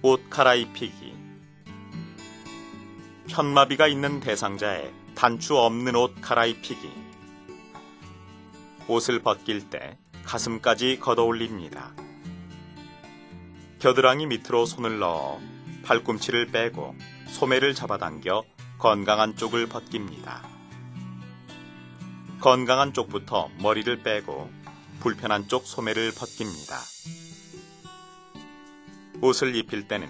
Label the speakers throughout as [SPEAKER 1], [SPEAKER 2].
[SPEAKER 1] 옷 갈아입히기 현마비가 있는 대상자의 단추 없는 옷 갈아입히기 옷을 벗길 때 가슴까지 걷어올립니다. 겨드랑이 밑으로 손을 넣어 팔꿈치를 빼고 소매를 잡아당겨 건강한 쪽을 벗깁니다. 건강한 쪽부터 머리를 빼고 불편한 쪽 소매를 벗깁니다. 옷을 입힐 때는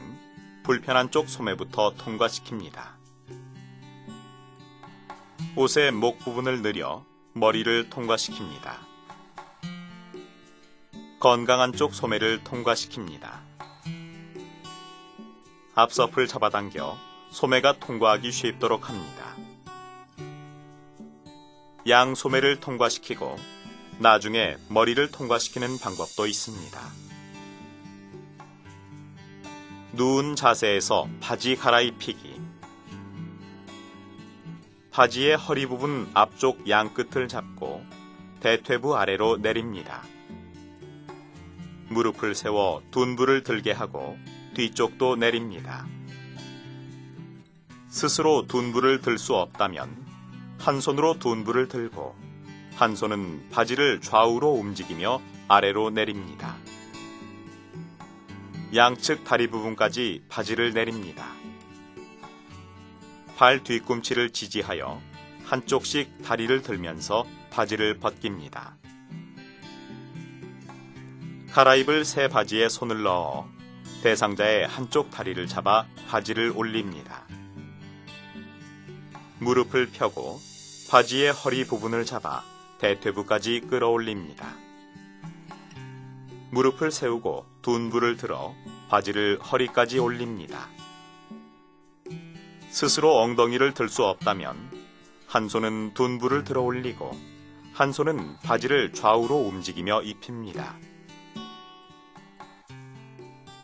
[SPEAKER 1] 불편한 쪽 소매부터 통과시킵니다. 옷의 목 부분을 늘려 머리를 통과시킵니다. 건강한 쪽 소매를 통과시킵니다. 앞서풀 잡아당겨 소매가 통과하기 쉽도록 합니다. 양 소매를 통과시키고 나중에 머리를 통과시키는 방법도 있습니다. 누운 자세에서 바지 갈아입히기. 바지의 허리 부분 앞쪽 양 끝을 잡고 대퇴부 아래로 내립니다. 무릎을 세워 둔부를 들게 하고 뒤쪽도 내립니다. 스스로 둔부를 들 수 없다면 한 손으로 둔부를 들고 한 손은 바지를 좌우로 움직이며 아래로 내립니다. 양측 다리 부분까지 바지를 내립니다. 발 뒤꿈치를 지지하여 한쪽씩 다리를 들면서 바지를 벗깁니다. 갈아입을 새 바지에 손을 넣어 대상자의 한쪽 다리를 잡아 바지를 올립니다. 무릎을 펴고 바지의 허리 부분을 잡아 대퇴부까지 끌어올립니다. 무릎을 세우고 둔부를 들어 바지를 허리까지 올립니다. 스스로 엉덩이를 들 수 없다면 한 손은 둔부를 들어 올리고 한 손은 바지를 좌우로 움직이며 입힙니다.